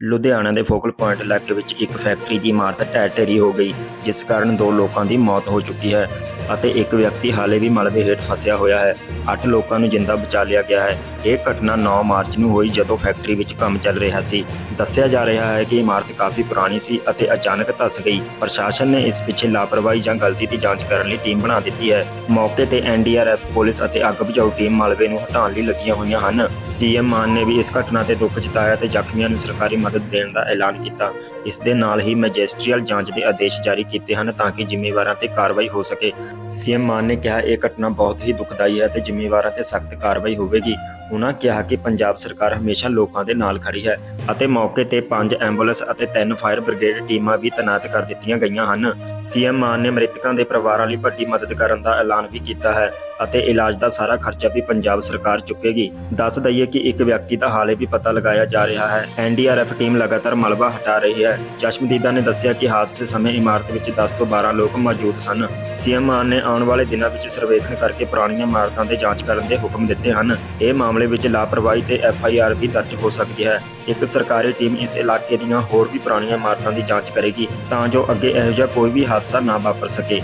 ਲੁਧਿਆਣਾ ਦੇ focal point ਇਲਾਕੇ ਵਿੱਚ ਇੱਕ ਫੈਕਟਰੀ ਦੀ ਇਮਾਰਤ ਢਹਿ ਢੇਰੀ ਹੋ ਗਈ, ਜਿਸ ਕਾਰਨ ਦੋ ਲੋਕਾਂ ਦੀ ਮੌਤ ਹੋ ਚੁੱਕੀ ਹੈ ਅਤੇ ਇੱਕ ਵਿਅਕਤੀ ਹਾਲੇ ਵੀ ਮਲਬੇ ਹੇਠ ਫਸਿਆ ਹੋਇਆ ਹੈ। 8 ਲੋਕਾਂ ਨੂੰ ਜਿੰਦਾ ਬਚਾ ਲਿਆ ਗਿਆ ਹੈ। ਇਹ ਘਟਨਾ 9 ਮਾਰਚ ਨੂੰ ਹੋਈ ਜਦੋਂ ਫੈਕਟਰੀ ਵਿੱਚ ਕੰਮ ਚੱਲ ਰਿਹਾ ਸੀ। ਦੱਸਿਆ ਜਾ ਰਿਹਾ ਹੈ ਕਿ ਇਮਾਰਤ ਕਾਫੀ ਪੁਰਾਣੀ ਸੀ ਅਤੇ ਅਚਾਨਕ ਧੱਸ ਗਈ। ਪ੍ਰਸ਼ਾਸਨ ਨੇ ਇਸ ਪਿੱਛੇ ਲਾਪਰਵਾਹੀ ਜਾਂ ਗਲਤੀ ਦੀ ਜਾਂਚ ਕਰਨ ਲਈ ਟੀਮ ਬਣਾ ਦਿੱਤੀ ਹੈ। ਮੌਕੇ ਤੇ ਐਨਡੀਆਰਐਫ ਪੁਲਿਸ ਅਤੇ ਅੱਗ ਬੁਝਾਊ ਟੀਮ ਮਲਬੇ ਨੂੰ ਹਟਾਉਣ ਲਈ ਲੱਗੀਆਂ ਹੋਈਆਂ ਹਨ। ਸੀਐਮ ਮਾਨ ਨੇ ਵੀ ਇਸ ਘਟਨਾ ਤੇ ਦੁੱਖ ਜਤਾਇਆ ਤੇ ਜ਼ਖਮੀਆਂ ਨੂੰ ਸਰਕਾਰੀ ਮਦਦ ਦੇਣ ਦਾ ਐਲਾਨ ਕੀਤਾ। ਇਸ ਦੇ ਨਾਲ ਹੀ ਮੈਜਿਸਟਰੀਅਲ ਜਾਂਚ ਦੇ ਆਦੇਸ਼ ਜਾਰੀ ਕੀਤੇ ਹਨ ਤਾਂ ਕਿ ਜ਼ਿੰਮੇਵਾਰਾਂ ਤੇ ਕਾਰਵਾਈ ਹੋ ਸਕੇ। ਸੀਐਮ ਮਾਨ ਨੇ ਕਿਹਾ, ਇਹ ਘਟਨਾ ਬਹੁਤ ਹੀ ਦੁਖਦਾਈ ਹੈ ਤੇ ਜ਼ਿੰਮੇਵਾਰਾਂ ਤੇ ਸਖਤ ਕਾਰਵਾਈ ਹੋਵੇਗੀ। ਉਹਨਾਂ ਕਿਹਾ ਕਿ ਪੰਜਾਬ ਸਰਕਾਰ ਹਮੇਸ਼ਾ ਲੋਕਾਂ ਦੇ ਨਾਲ ਖੜੀ ਹੈ ਅਤੇ ਮੌਕੇ ਤੇ ਪੰਜ ਐਂਬੂਲੈਂਸ ਅਤੇ ਤਿੰਨ ਫਾਇਰ ਬ੍ਰਿਗੇਡ ਟੀਮਾਂ ਵੀ ਤੈਨਾਤ ਕਰ ਦਿੱਤੀਆਂ ਗਈਆਂ ਹਨ। ਸੀਐਮ ਮਾਨ ਨੇ ਮ੍ਰਿਤਕਾਂ ਦੇ ਪਰਿਵਾਰਾਂ ਲਈ ਵੱਡੀ ਮਦਦ ਕਰਨ ਦਾ ਐਲਾਨ ਵੀ ਕੀਤਾ ਹੈ ਅਤੇ ਇਲਾਜ ਦਾ ਸਾਰਾ ਖਰਚਾ ਵੀ ਪੰਜਾਬ ਸਰਕਾਰ ਚੁੱਕੇਗੀ। ਦੱਸ ਦਈਏ ਕਿ ਇੱਕ ਵਿਅਕਤੀ ਦਾ ਹਾਲੇ ਵੀ ਪਤਾ ਲਗਾਇਆ ਜਾ ਰਿਹਾ ਹੈ। ਐਨਡੀਆਰਐਫ ਟੀਮ ਲਗਾਤਾਰ ਮਲਬਾ ਹਟਾ ਰਹੀ ਹੈ। ਚਸ਼ਮਦੀਦਾ ਨੇ ਦੱਸਿਆ ਕਿ ਹਾਦਸੇ ਸਮੇਂ ਇਮਾਰਤ ਵਿੱਚ 10 ਤੋਂ 12 ਲੋਕ ਮੌਜੂਦ ਸਨ। ਸੀਐਮ ਮਾਨ ਨੇ ਆਉਣ ਵਾਲੇ ਦਿਨਾਂ ਵਿੱਚ ਸਰਵੇਖਣ ਕਰਕੇ ਪੁਰਾਣੀਆਂ ਇਮਾਰਤਾਂ ਦੇ ਜਾਂਚ ਕਰਨ ਦੇ ਹੁਕਮ ਦਿੱਤੇ ਹਨ। ਇਹ ਮਾਮਲੇ ਵਿੱਚ ਲਾਪਰਵਾਹੀ ਤੇ ਐਫਆਈਆਰ ਵੀ ਦਰਜ ਹੋ ਸਕਦੀ ਹੈ। ਇੱਕ ਸਰਕਾਰੀ ਟੀਮ ਇਸ ਇਲਾਕੇ ਦੀਆਂ ਹੋਰ ਵੀ ਪੁਰਾਣੀਆਂ ਇਮਾਰਤਾਂ ਦੀ ਜਾਂਚ ਕਰੇਗੀ। ਤਾਂ ਜੋ ਅੱਗੇ ਇਹੋ ਜਿਹਾ ਕੋਈ ਵੀ ਹਾਦਸਾ ਨਾ ਵਾਪਰ ਸਕੇ